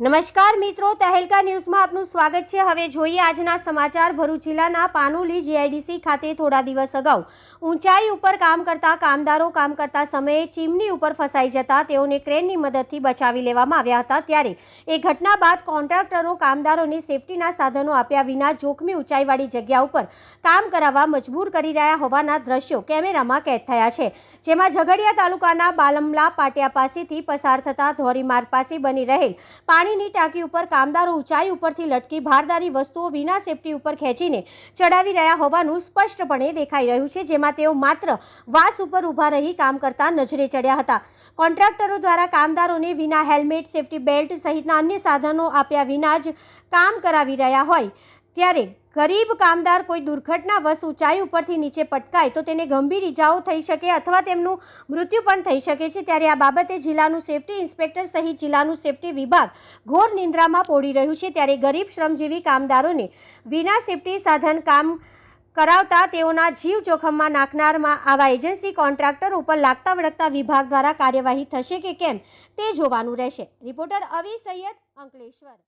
નમસ્કાર મિત્રો, તહેલકા ન્યૂઝમાં આપનું સ્વાગત છે. હવે જોઈએ આજના સમાચાર. ભરૂચ જિલ્લાના પાનુલી જીઆઈડીસી ખાતે થોડા દિવસ અગાઉ ઊંચાઈ ઉપર કામ કરતા કામદારો કામ કરતા સમયે ચીમની ઉપર ફસાઈ જતા તેઓને ક્રેનની મદદથી બચાવી લેવામાં આવ્યા હતા. ત્યારે એ ઘટના બાદ કોન્ટ્રાક્ટરો કામદારોને સેફટીના સાધનો આપ્યા વિના જોખમી ઊંચાઈવાળી જગ્યા ઉપર કામ કરાવવા મજબૂર કરી રહ્યા હોવાના દ્રશ્યો કેમેરામાં કેદ થયા છે. જેમાં ઝઘડિયા તાલુકાના બાલમલા પાટિયા પાસેથી પસાર થતા ધોરીમાર્ગ પાસે બની રહેલ પાણીની ટાંકી ઉપર કામદારો ઊંચાઈ ઉપરથી લટકી ભારદારી વસ્તુઓ વિના સેફટી ઉપર ખેંચીને ચડાવી રહ્યા હોવાનું સ્પષ્ટપણે દેખાઈ રહ્યું છે, જેમાં તેઓ માત્ર વાસ ઉપર ઊભા રહી કામ કરતા નજરે ચડ્યા હતા. કોન્ટ્રાક્ટરો દ્વારા કામદારોને વિના હેલ્મેટ, સેફટી બેલ્ટ સહિતના અન્ય સાધનો આપ્યા વિના જ કામ કરાવી રહ્યા હોય. ત્યારે ગરીબ કામદાર કોઈ દુર્ઘટનાવશ ઊંચાઈ ઉપરથી નીચે પટકાય તો તેને ગંભીર ઇજાઓ થઈ શકે અથવા તેમનું મૃત્યુ પણ થઈ શકે છે. ત્યારે આ બાબતે જિલ્લાનું સેફટી ઇન્સ્પેક્ટર સહિત જિલ્લાનું સેફટી વિભાગ ઘોર નિંદ્રામાં પોડી રહ્યું છે. ત્યારે ગરીબ શ્રમજીવી કામદારોને વિના સેફટી સાધન કામ કરાવતા તેઓના જીવ જોખમમાં નાખનારમાં આવા એજન્સી કોન્ટ્રાક્ટર ઉપર લાગતા વળગતા વિભાગ દ્વારા કાર્યવાહી થશે કે કેમ તે જોવાનું રહેશે. રિપોર્ટર અવી સૈયદ અંકલેશ્વર.